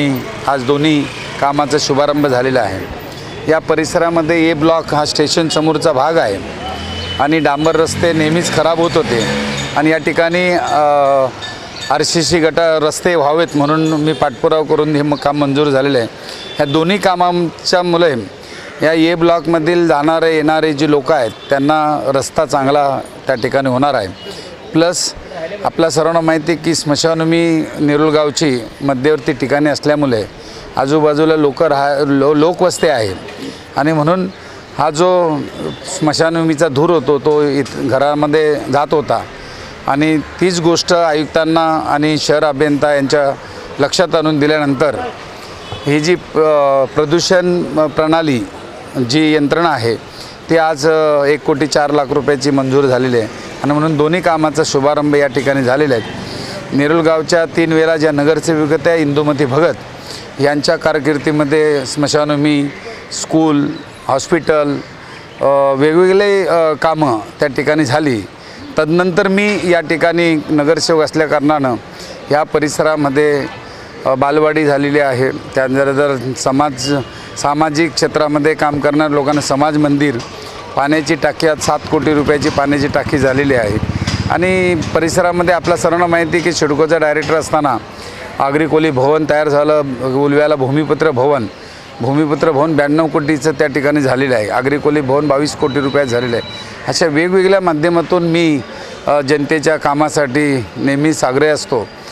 आज दोन्ही कामाचा शुभारंभ झालेला आहे. या परिसरामध्ये ए ब्लॉक हा स्टेशन समोरचा भाग आहे आणि डांबर रस्ते नेहमीच खराब होत होते आणि या ठिकाणी आर सी सी गटा रस्ते व्हावेत म्हणून मी पाठपुरावा करून हे म- काम मंजूर झालेलं आहे. ह्या दोन्ही कामांच्या मुले या ए ब्लॉकमधील जाणारे येणारे जे लोक आहेत त्यांना रस्ता चांगला त्या ठिकाणी होणार आहे. प्लस आपल्या सर्वांना माहिती आहे की स्मशानभूमी नेरुळगावची मध्यवर्ती ठिकाणी असल्यामुळे आजूबाजूला लोक राहा लो लोकवस्ते आहे. आणि म्हणून हा जो स्मशानभूमीचा धूर होतो तो इत घरामध्ये जात होता. आणि तीच गोष्ट आयुक्तांना आणि शहर अभियंता यांच्या लक्षात आणून दिल्यानंतर ही जी प्रदूषण प्रणाली जी यंत्रणा आहे ती आज एक कोटी चार लाख रुपयाची मंजूर झालेली आहे. आणि म्हणून दोन्ही कामाचा शुभारंभ या ठिकाणी झालेला आहे. नेरुलगावच्या तीन वेळा ज्या नगरसेविका आहे इंदुमती भगत यांच्या कारकिर्दीमध्ये स्मशानभूमी स्कूल हॉस्पिटल वेगवेगळे कामं त्या ठिकाणी झाली. तदनंतर मी या ठिकाणी नगरसेवक असल्याकारणानं या परिसरामध्ये बालवाडी झालेली आहे. त्यानंतर समाज सामाजिक क्षेत्रामध्ये काम करणाऱ्या लोकांना समाज मंदिर पाण्याची टाकी आज सात कोटी रुपयाची पाण्याची टाकी झालेली आहे. आणि परिसरामध्ये आपल्या सर्वांना माहिती आहे की सिडकोचा डायरेक्टर असताना आगरी कोली भवन तयार झालं उलव्याला भूमिपुत्र भवन. भूमिपुत्र भवन ब्याण्णव कोटीचं त्या ठिकाणी झालेलं आहे. आगरी कोली भवन बावीस कोटी रुपयात झालेलं आहे. अशा वेगवेगळ्या माध्यमातून मी जनतेच्या कामासाठी नेहमी सागरे असतो.